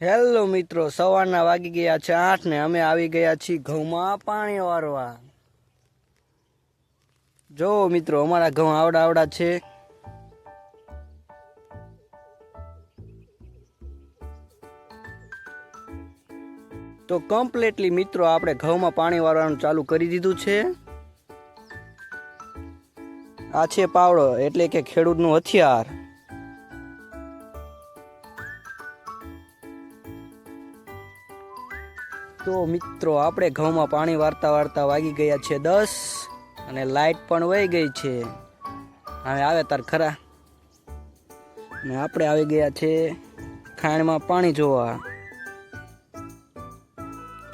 Hello મિત્રો, સવારના વાગી ગયા છે આઠ ને અમે આવી ગયા છીએ ઘઉંમાં પાણી વારવા. જો મિત્રો, અમારા ઘઉં આવડા આવડા છે. તો કમ્પ્લીટલી મિત્રો, આપણે ઘઉંમાં પાણી વારવાનું ચાલુ કરી દીધું છે. આ છે પાવડો, એટલે કે ખેડૂતનું હથિયાર. તો મિત્રો, આપણે ઘઉંમાં પાણી વારતા વારતા વાગી ગયા છે દસ અને લાઈટ પણ વહી ગઈ છે. હવે આવે તાર ખરા. ને આપણે આવી ગયા છે ખાણમાં પાણી જોવા.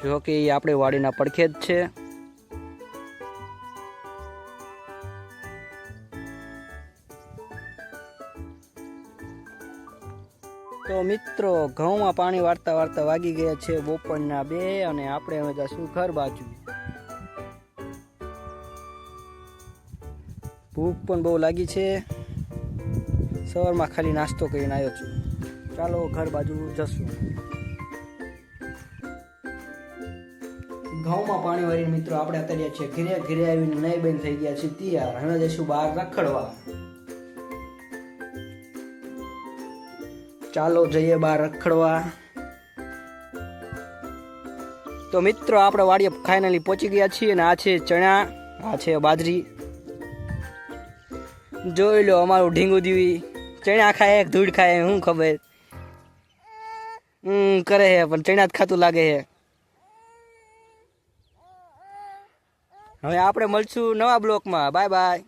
જો કે એ આપણે વાડીના પડખે જ છે. તો મિત્રો, ઘઉંમાં પાણી વાળતા વાળતા વાગી ગયા છે બપોરના બે અને આપણે હવે જશું ઘર બાજુ. ભૂખ પણ બહુ લાગી છે. સવારમાં ખાલી નાસ્તો કરીને આવ્યો છું. ચાલો ઘર બાજુ જશું. ઘઉંમાં પાણી વાળીને મિત્રો, આપણે અત્યારે છે ઘરે, ઘેરે આવીને નહીં બંધ થઈ ગયા છે તૈયાર હવે જઈશું બહાર રખડવા. ચાલો જઈએ બહાર રખડવા. તો મિત્રો, આપણે વાડીએ ફાઇનલી પહોંચી ગયા છીએ અને આ છે ચણા, આ છે બાજરી. જોઈ લો અમારું ઢીંગું દીવી. ચણા ખાય ધૂળ ખાય, શું ખબર? હમ, કરે હે, પણ ચણા જ ખાતું લાગે હે. હવે આપણે મળશું નવા બ્લોકમાં. Bye bye.